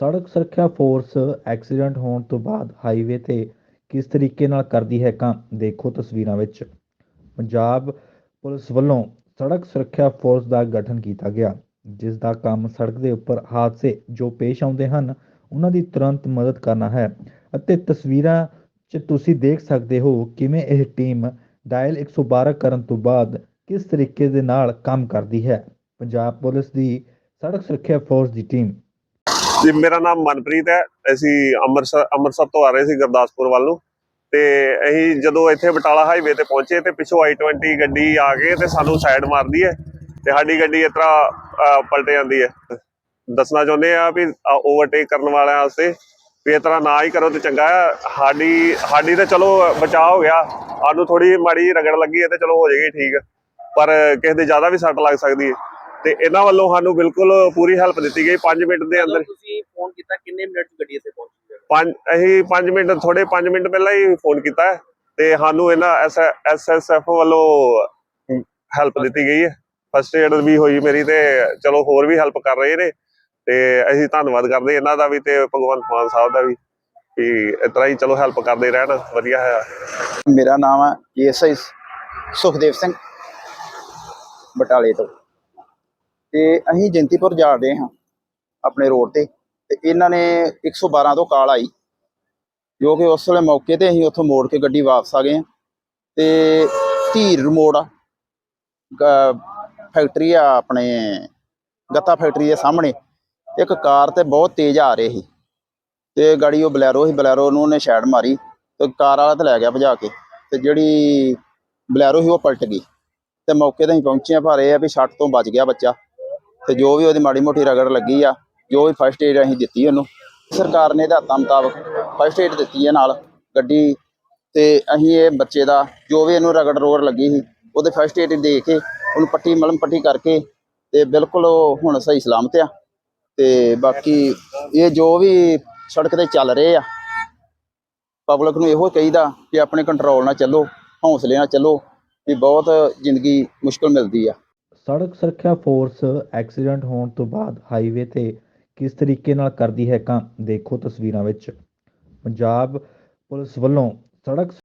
ਸੜਕ ਸੁਰੱਖਿਆ force accident ਹੋਣ ਤੋਂ ਬਾਅਦ ਹਾਈਵੇ ਤੇ ਕਿਸ ਤਰੀਕੇ ਨਾਲ ਕਰਦੀ ਹੈ ਕੰਮ ਦੇਖੋ ਤਸਵੀਰਾਂ ਵਿੱਚ। ਪੰਜਾਬ ਪੁਲਿਸ ਵੱਲੋਂ ਸੜਕ ਸੁਰੱਖਿਆ ਫੋਰਸ ਦਾ ਗਠਨ ਕੀਤਾ ਗਿਆ, ਜਿਸ ਦਾ ਕੰਮ ਸੜਕ ਦੇ ਉੱਪਰ ਹਾਦਸੇ ਜੋ ਪੇਸ਼ ਆਉਂਦੇ ਹਨ, ਉਹਨਾਂ ਦੀ ਤੁਰੰਤ ਮਦਦ ਕਰਨਾ ਹੈ। ਅਤੇ ਤਸਵੀਰਾਂ 'ਚ ਤੁਸੀਂ ਦੇਖ ਸਕਦੇ ਹੋ ਕਿਵੇਂ ਇਹ ਟੀਮ ਡਾਇਲ 112 ਕਰਨ ਤੋਂ ਬਾਅਦ ਕਿਸ ਤਰੀਕੇ ਦੇ ਨਾਲ ਕੰਮ ਕਰਦੀ ਹੈ। ਪੰਜਾਬ ਪੁਲਿਸ ਦੀ ਸੜਕ ਸੁਰੱਖਿਆ ਫੋਰਸ ਦੀ ਟੀਮ ਜੀ, ਮੇਰਾ ਨਾਮ ਮਨਪ੍ਰੀਤ ਹੈ। ਅਸੀਂ ਅੰਮ੍ਰਿਤਸਰ ਅੰਮ੍ਰਿਤਸਰ ਤੋਂ ਆ ਰਹੇ ਸੀ ਗੁਰਦਾਸਪੁਰ ਵੱਲ ਨੂੰ। ਤੇ ਅਸੀਂ ਜਦੋਂ ਇੱਥੇ ਬਟਾਲਾ ਹਾਈਵੇ ਤੇ ਪਹੁੰਚੇ ਤੇ ਪਿੱਛੋਂ i20 ਗੱਡੀ ਆ ਕੇ ਤੇ ਸਾਨੂੰ ਸਾਈਡ ਮਾਰਦੀ ਹੈ ਤੇ ਸਾਡੀ ਗੱਡੀ ਇਸ ਤਰ੍ਹਾਂ ਪਲਟ ਜਾਂਦੀ ਹੈ। ਦੱਸਣਾ ਚਾਹੁੰਦੇ ਆ ਵੀ ਓਵਰਟੇਕ ਕਰਨ ਵਾਲਿਆਂ ਵਾਸਤੇ ਵੀ ਇਸ ਤਰ੍ਹਾਂ ਨਾ ਹੀ ਕਰੋ ਤੇ ਚੰਗਾ ਹੈ। ਸਾਡੀ ਸਾਡੀ ਤੇ ਚਲੋ ਬਚਾਅ ਹੋ ਗਿਆ। ਸਾਨੂੰ ਥੋੜੀ ਮਾੜੀ ਜਿਹੀ ਰਗੜ ਲੱਗੀ ਹੈ ਤੇ ਚਲੋ ਹੋ ਜਾਏਗੀ ਠੀਕ। ਪਰ ਕਿਸੇ ਦੇ ਜ਼ਿਆਦਾ ਵੀ ਸੱਟ ਲੱਗ ਸਕਦੀ ਹੈ। ਤੇ ਇਹਨਾਂ ਵੱਲੋਂ ਸਾਨੂੰ ਬਿਲਕੁਲ ਪੂਰੀ ਹੈਲਪ ਦਿੱਤੀ ਗਈ 5 ਮਿੰਟ ਦੇ ਅੰਦਰ। ਤੁਸੀਂ ਫੋਨ ਕੀਤਾ ਕਿੰਨੇ ਮਿੰਟ ਚ ਗੱਡੀ ਇੱਥੇ ਪਹੁੰਚੀ ਹੈ ਪੰਜ ਅਸੀਂ 5 ਮਿੰਟ ਥੋੜੇ 5 ਮਿੰਟ ਪਹਿਲਾਂ ਹੀ ਫੋਨ ਕੀਤਾ ਹੈ ਤੇ ਸਾਨੂੰ ਇਹਨਾਂ ਐਸਐਸਐਫ ਵੱਲੋਂ ਹੈਲਪ ਦਿੱਤੀ ਗਈ ਹੈ। ਫਸਟ ਏਡ ਵੀ ਹੋਈ ਮੇਰੀ ਤੇ ਚਲੋ ਹੋਰ ਵੀ ਹੈਲਪ ਕਰ ਰਹੇ ਨੇ ਤੇ ਅਸੀਂ ਧੰਨਵਾਦ ਕਰਦੇ ਇਹਨਾਂ ਦਾ ਵੀ ਤੇ ਭਗਵੰਤ ਮਾਨ ਸਾਹਿਬ ਦਾ ਵੀ ਕਿ ਇਸ ਤਰ੍ਹਾਂ ਹੀ ਚਲੋ ਹੈਲਪ ਕਰਦੇ ਰਹਿਣ ਵਧੀਆ ਹੈ। ਮੇਰਾ ਨਾਮ ਹੈ ਐਸਆਈ ਸੁਖਦੇਵ ਸਿੰਘ ਬਟਾਲੇ ਤੋਂ। ਤੇ ਅਸੀਂ ਜੰਤੀਪੁਰ ਜਾ ਰਹੇ ਹਾਂ ਆਪਣੇ ਰੋਡ ਤੇ। ਤੇ ਇਹਨਾਂ ਨੇ 112 ਤੋਂ ਕਾਲ ਆਈ, ਜੋ ਕਿ ਉਸ ਵੇਲੇ ਮੌਕੇ ਤੇ ਅਸੀਂ ਉੱਥੋਂ ਮੋੜ ਕੇ ਗੱਡੀ ਵਾਪਸ ਆ ਗਏ ਹਾਂ। ਤੇ ਧੀਰ ਮੋੜ ਆ ਫੈਕਟਰੀ ਆ ਆਪਣੇ, ਗੱਤਾ ਫੈਕਟਰੀ ਦੇ ਸਾਹਮਣੇ। ਇੱਕ ਕਾਰ ਤੇ ਬਹੁਤ ਤੇਜ਼ ਆ ਰਹੀ ਸੀ। ਤੇ ਗਾੜੀ ਉਹ ਬਲੈਰੋ ਸੀ, ਬਲੈਰੋ ਨੂੰ ਉਹਨੇ ਸ਼ੈਡ ਮਾਰੀ, ਤੇ ਕਾਰ ਵਾਲਾ ਤੇ ਲੈ ਗਿਆ ਭਜਾ ਕੇ। ਤੇ ਜਿਹੜੀ ਬਲੈਰੋ ਸੀ ਉਹ ਪਲਟ ਗਈ। ਤੇ ਮੌਕੇ ਤੇ ਅਸੀਂ ਪਹੁੰਚੇ ਆ ਪਰ ਇਹ ਆ ਵੀ ਛੱਟ ਤੋਂ ਬਚ ਗਿਆ ਬੱਚਾ। ਤੇ ਜੋ ਵੀ ਉਹਦੀ ਮਾੜੀ ਮੋਟੀ ਰਗੜ ਲੱਗੀ ਆ ਜੋ ਵੀ ਫਸਟ ਏਡ ਅਸੀਂ ਦਿੱਤੀ ਉਹਨੂੰ, ਸਰਕਾਰ ਨੇ ਹਦਾਇਤਾਂ ਮੁਤਾਬਕ ਫਸਟ ਏਡ ਦਿੱਤੀ ਹੈ ਨਾਲ ਗੱਡੀ ਤੇ ਅਸੀਂ ਇਹ ਬੱਚੇ ਦਾ ਜੋ ਵੀ ਇਹਨੂੰ ਰਗੜ ਰੋੜ ਲੱਗੀ ਸੀ, ਉਹਦੇ ਫਸਟ ਏਡ ਦੇ ਕੇ ਉਹਨੂੰ ਪੱਟੀ ਮਲਮ ਪੱਟੀ ਕਰਕੇ ਤੇ ਬਿਲਕੁਲ ਉਹ ਹੁਣ ਸਹੀ ਸਲਾਮਤ ਆ। ਤੇ ਬਾਕੀ ਇਹ ਜੋ ਵੀ ਸੜਕ ਤੇ ਚੱਲ ਰਹੇ ਆ ਪਬਲਿਕ ਨੂੰ ਇਹੋ ਚਾਹੀਦਾ ਕਿ ਆਪਣੇ ਕੰਟਰੋਲ ਨਾਲ ਚੱਲੋ, ਹੌਸਲੇ ਨਾਲ ਚੱਲੋ, ਵੀ ਬਹੁਤ ਜ਼ਿੰਦਗੀ ਮੁਸ਼ਕਲ ਮਿਲਦੀ ਆ। ਸੜਕ ਸੁਰੱਖਿਆ ਫੋਰਸ ਐਕਸੀਡੈਂਟ ਹੋਣ ਤੋਂ ਬਾਅਦ ਹਾਈਵੇ ਤੇ ਕਿਸ ਤਰੀਕੇ ਨਾਲ ਕਰਦੀ ਹੈ ਕੰਮ ਦੇਖੋ ਤਸਵੀਰਾਂ ਵਿੱਚ। ਪੰਜਾਬ ਪੁਲਿਸ ਵੱਲੋਂ ਸੜਕ